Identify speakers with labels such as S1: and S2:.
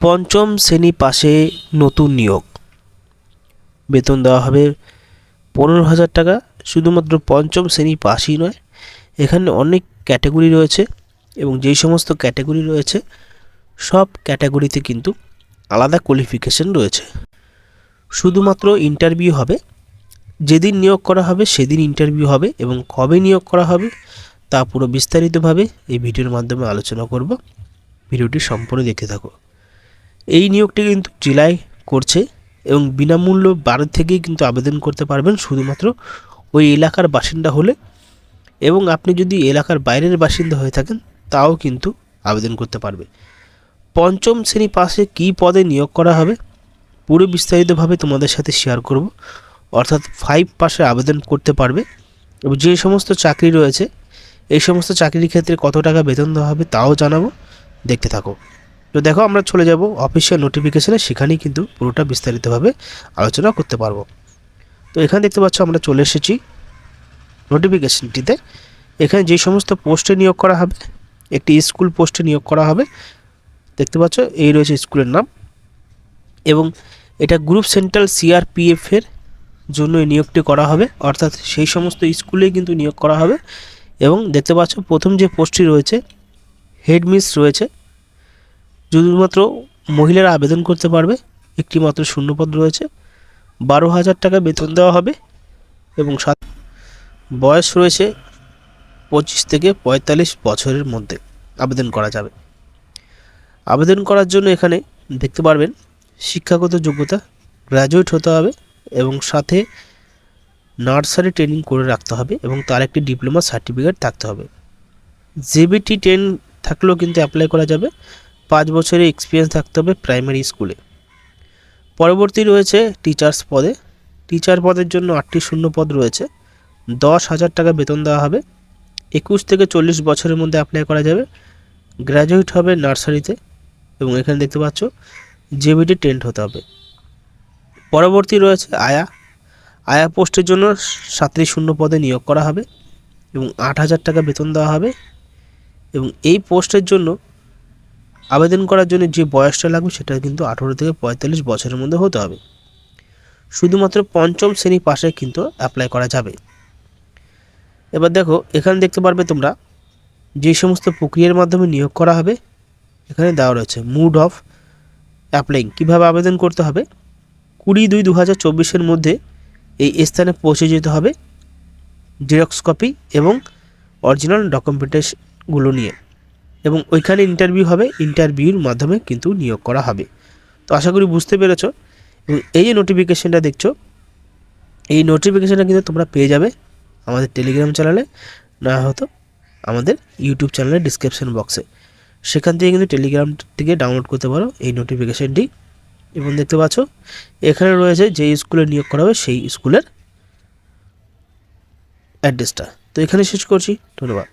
S1: পঞ্চম শ্রেণি পাশে নতুন নিয়োগ। বেতন দেওয়া হবে পনেরো হাজার টাকা, শুধুমাত্র পঞ্চম শ্রেণি পাশই নয়, এখানে অনেক ক্যাটাগরি রয়েছে এবং যেই সমস্ত ক্যাটাগরি রয়েছে, সব ক্যাটাগরিতে কিন্তু আলাদা কোয়ালিফিকেশন রয়েছে। শুধুমাত্র ইন্টারভিউ হবে, যেদিন নিয়োগ করা হবে সেদিন ইন্টারভিউ হবে এবং কবে নিয়োগ করা হবে তা পুরো বিস্তারিতভাবে এই ভিডিওর মাধ্যমে আলোচনা করব। ভিডিওটি সম্পূর্ণ দেখে থাকো। এই নিয়োগটি কিন্তু জেলায় করছে এবং বিনামূল্য বাড়ি থেকেই কিন্তু আবেদন করতে পারবেন শুধুমাত্র ওই এলাকার বাসিন্দা হলে এবং আপনি যদি এলাকার বাইরের বাসিন্দা হয়ে থাকেন, তাও কিন্তু আবেদন করতে পারবে। পঞ্চম শ্রেণি পাশে কী পদে নিয়োগ করা হবে, পুরো বিস্তারিতভাবে তোমাদের সাথে শেয়ার করব। অর্থাৎ ফাইভ পাশে আবেদন করতে পারবে এবং যে সমস্ত চাকরি রয়েছে, এই সমস্ত চাকরির ক্ষেত্রে কত টাকা বেতন দেওয়া হবে, তাও জানাব। দেখতে থাকো। তো দেখো আমরা চলে যাব অফিসিয়াল নোটিফিকেশানে সেখানেই কিন্তু পুরোটা বিস্তারিতভাবে আলোচনা করতে পারব। তো এখানে দেখতে পাচ্ছ আমরা চলে এসেছি নোটিফিকেশনটিতে এখানে যে সমস্ত পোস্টে নিয়োগ করা হবে, একটি স্কুল পোস্টে নিয়োগ করা হবে, দেখতে পাচ্ছ এই রয়েছে স্কুলের নাম। এবং এটা গ্রুপ সেন্ট্রাল সিআরপিএফ এর জন্য নিয়োগটি করা হবে, অর্থাৎ সেই সমস্ত স্কুলেই কিন্তু নিয়োগ করা হবে। এবং দেখতে পাচ্ছ প্রথম যে পোস্টটি রয়েছে হেডমিস রয়েছে শুধুমাত্র মহিলারা আবেদন করতে পারবে একটি মাত্র শূন্যপদ রয়েছে। বারো হাজার টাকা বেতন দেওয়া হবে এবং সাত বয়স রয়েছে পঁচিশ থেকে পঁয়তাল্লিশ বছরের মধ্যে আবেদন করা যাবে। আবেদন করার জন্য এখানে দেখতে পারবেন, শিক্ষাগত যোগ্যতা গ্র্যাজুয়েট হতে হবে এবং সাথে নার্সারি ট্রেনিং করে রাখতে হবে এবং তার একটি ডিপ্লোমা সার্টিফিকেট থাকতে হবে। জেবিটি টেন থাকলেও কিন্তু অ্যাপ্লাই করা যাবে। পাঁচ বছরের এক্সপিরিয়েন্স থাকতে হবে প্রাইমারি স্কুলে পরবর্তী রয়েছে টিচার্স পদে। টিচার পদের জন্য আটটি শূন্য পদ রয়েছে। দশ হাজার টাকা বেতন দেওয়া হবে। একুশ থেকে চল্লিশ বছরের মধ্যে অ্যাপ্লাই করা যাবে। গ্র্যাজুয়েট হবে নার্সারিতে এবং এখানে দেখতে পাচ্ছ জেবিটি টেন্ট হতে হবে। পরবর্তী রয়েছে আয়া। আয়া পোস্টের জন্য সাতটি শূন্য পদে নিয়োগ করা হবে এবং আট হাজার টাকা বেতন দেওয়া হবে। এবং এই পোস্টের জন্য আবেদন করার জন্য যে বয়সটা লাগবে সেটা কিন্তু আঠেরো থেকে পঁয়তাল্লিশ বছরের মধ্যে হতে হবে। শুধুমাত্র পঞ্চম শ্রেণি পাশে কিন্তু অ্যাপ্লাই করা যাবে। এবার দেখো, এখানে দেখতে পারবে তোমরা, যে সমস্ত প্রক্রিয়ার মাধ্যমে নিয়োগ করা হবে, এখানে দেওয়া রয়েছে মুড অফ অ্যাপ্লাইং কীভাবে আবেদন করতে হবে। কুড়ি দুই দু হাজার চব্বিশের মধ্যে এই স্থানে পৌঁছে যেতে হবে জেরক্স কপি এবং অরিজিনাল ডকুমেন্টেশনগুলো নিয়ে। এবং ওইখানে ইন্টারভিউ হবে ইন্টারভিউর মাধ্যমে কিন্তু নিয়োগ করা হবে। তো আশা করি বুঝতে পেরেছ। এবং এই যে নোটিফিকেশানটা দেখছ, এই নোটিফিকেশানটা কিন্তু তোমরা পেয়ে যাবে আমাদের টেলিগ্রাম চ্যানেলে না হয়তো আমাদের ইউটিউব চ্যানেলের ডিসক্রিপশন বক্সে সেখান থেকে কিন্তু টেলিগ্রাম থেকে ডাউনলোড করতে পারো এই নোটিফিকেশানটি এবং দেখতে পাচ্ছ, এখানে রয়েছে যে স্কুলে নিয়োগ করা হবে, সেই স্কুলের অ্যাড্রেসটা তো এখানে শেষ করছি। ধন্যবাদ।